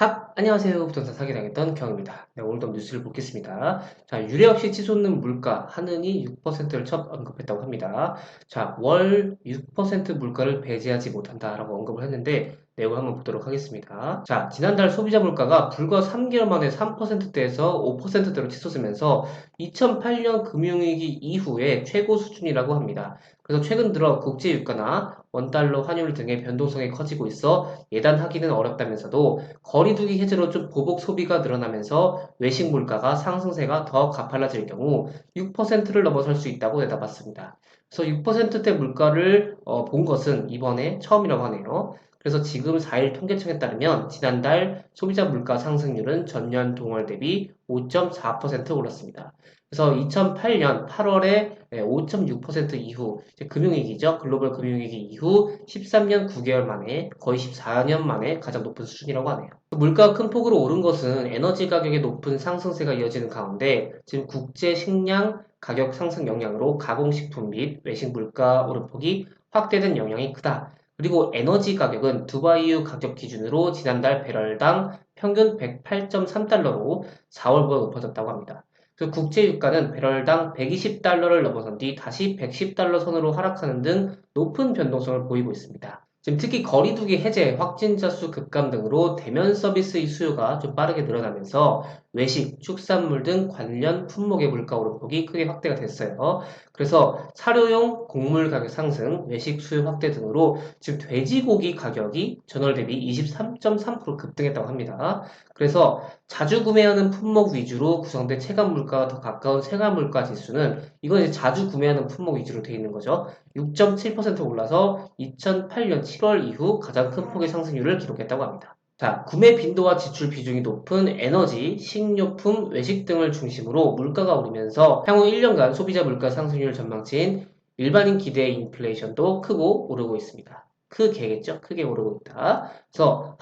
핫! 안녕하세요. 부동산 사기당했던 경입니다. 네, 오늘도 뉴스를 보겠습니다. 자, 유례 없이 치솟는 물가, 하느니 6%를 첫 언급했다고 합니다. 자, 월 6% 물가를 배제하지 못한다라고 언급을 했는데, 내용을 한번 보도록 하겠습니다. 자, 지난달 소비자 물가가 불과 3개월 만에 3%대에서 5%대로 치솟으면서 2008년 금융위기 이후에 최고 수준이라고 합니다. 그래서 최근 들어 국제 유가나 원달러 환율 등의 변동성이 커지고 있어 예단하기는 어렵다면서도 거리두기 해제로 좀 보복 소비가 늘어나면서 외식 물가가 상승세가 더 가팔라질 경우 6%를 넘어설 수 있다고 내다봤습니다. 그래서 6%대 물가를 어, 본 것은 이번에 처음이라고 하네요. 그래서 지금 4일 통계청에 따르면 지난달 소비자 물가 상승률은 전년 동월 대비 5.4% 올랐습니다. 그래서 2008년 8월에 5.6% 이후 금융위기죠. 글로벌 금융위기 이후 13년 9개월 만에 거의 14년 만에 가장 높은 수준이라고 하네요. 물가가 큰 폭으로 오른 것은 에너지 가격의 높은 상승세가 이어지는 가운데 지금 국제 식량 가격 상승 영향으로 가공식품 및 외식 물가 오름폭이 확대된 영향이 크다. 그리고 에너지 가격은 두바이유 가격 기준으로 지난달 배럴당 평균 108.3달러로 4월보다 높아졌다고 합니다. 그 국제 유가는 배럴당 120달러를 넘어선 뒤 다시 110달러 선으로 하락하는 등 높은 변동성을 보이고 있습니다. 지금 특히 거리두기 해제, 확진자 수 급감 등으로 대면 서비스의 수요가 좀 빠르게 늘어나면서 외식, 축산물 등 관련 품목의 물가 오름폭이 크게 확대가 됐어요. 그래서 사료용 곡물 가격 상승, 외식 수요 확대 등으로 지금 돼지고기 가격이 전월 대비 23.3% 급등했다고 합니다. 그래서 자주 구매하는 품목 위주로 구성된 체감 물가가 더 가까운 생활 물가 지수는 이건 이제 자주 구매하는 품목 위주로 되어 있는 거죠. 6.7% 올라서 2008년 7월 이후 가장 큰 폭의 상승률을 기록했다고 합니다. 자, 구매 빈도와 지출 비중이 높은 에너지, 식료품, 외식 등을 중심으로 물가가 오르면서 향후 1년간 소비자 물가 상승률 전망치인 일반인 기대 인플레이션도 크고 오르고 있습니다. 크게겠죠? 크게 오르고 있다. 그래서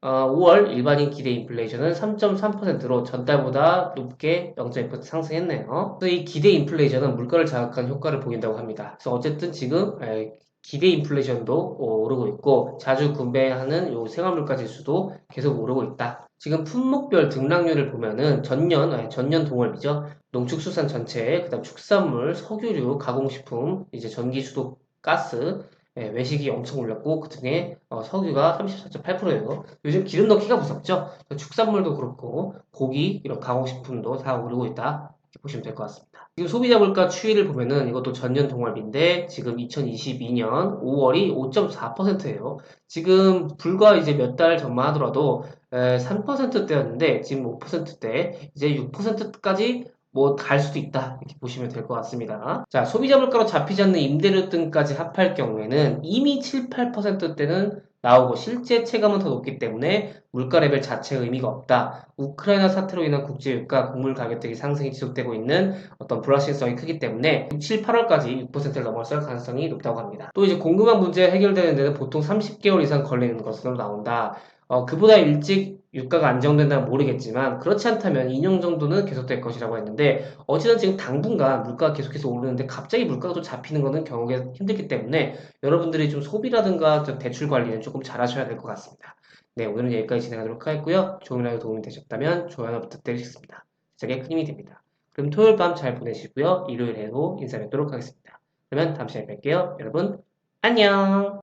어, 5월 일반인 기대 인플레이션은 3.3%로 전달보다 높게 0.2% 상승했네요. 이 기대 인플레이션은 물가를 자극한 효과를 보인다고 합니다. 그래서 어쨌든 지금 에, 기대 인플레이션도 오르고 있고 자주 구매하는 요 생활물가 지수도 계속 오르고 있다. 지금 품목별 등락률을 보면은 전년 아니, 전년 동월이죠. 농축수산 전체, 그다음 축산물, 석유류, 가공식품, 이제 전기, 수도, 가스, 예, 외식이 엄청 올랐고 그 중에 어, 석유가 34.8%예요. 요즘 기름 넣기가 무섭죠. 축산물도 그렇고 고기 이런 가공식품도 다 오르고 있다. 보시면 될 것 같습니다. 지금 소비자 물가 추이를 보면은 이것도 전년 동월인데 지금 2022년 5월이 5.4%예요. 지금 불과 이제 몇 달 전만 하더라도 3%대였는데 지금 5%대 이제 6%까지 뭐갈 수도 있다 이렇게 보시면 될 것 같습니다. 자 소비자 물가로 잡히지 않는 임대료 등까지 합할 경우에는 이미 7, 8%대는 나오고 실제 체감은 더 높기 때문에 물가 레벨 자체의 의미가 없다. 우크라이나 사태로 인한 국제유가, 곡물 가격 등의 상승이 지속되고 있는 어떤 불확실성이 크기 때문에 7, 8월까지 6%를 넘어설 가능성이 높다고 합니다. 또 이제 공급망 문제 해결되는 데는 보통 30개월 이상 걸리는 것으로 나온다. 어, 그보다 일찍 유가가 안정된다면 모르겠지만 그렇지 않다면 2년 정도는 계속될 것이라고 했는데 어찌든 지금 당분간 물가가 계속해서 오르는데 갑자기 물가가 또 잡히는 것은 경우가 힘들기 때문에 여러분들이 좀 소비라든가 좀 대출 관리는 조금 잘 하셔야 될 것 같습니다. 네, 오늘은 여기까지 진행하도록 하겠고요. 좋은 하루 도움이 되셨다면 좋아요 부탁드리겠습니다. 제게 큰 힘이 됩니다. 그럼 토요일 밤 잘 보내시고요. 일요일에도 인사 뵙도록 하겠습니다. 그러면 다음 시간에 뵐게요. 여러분 안녕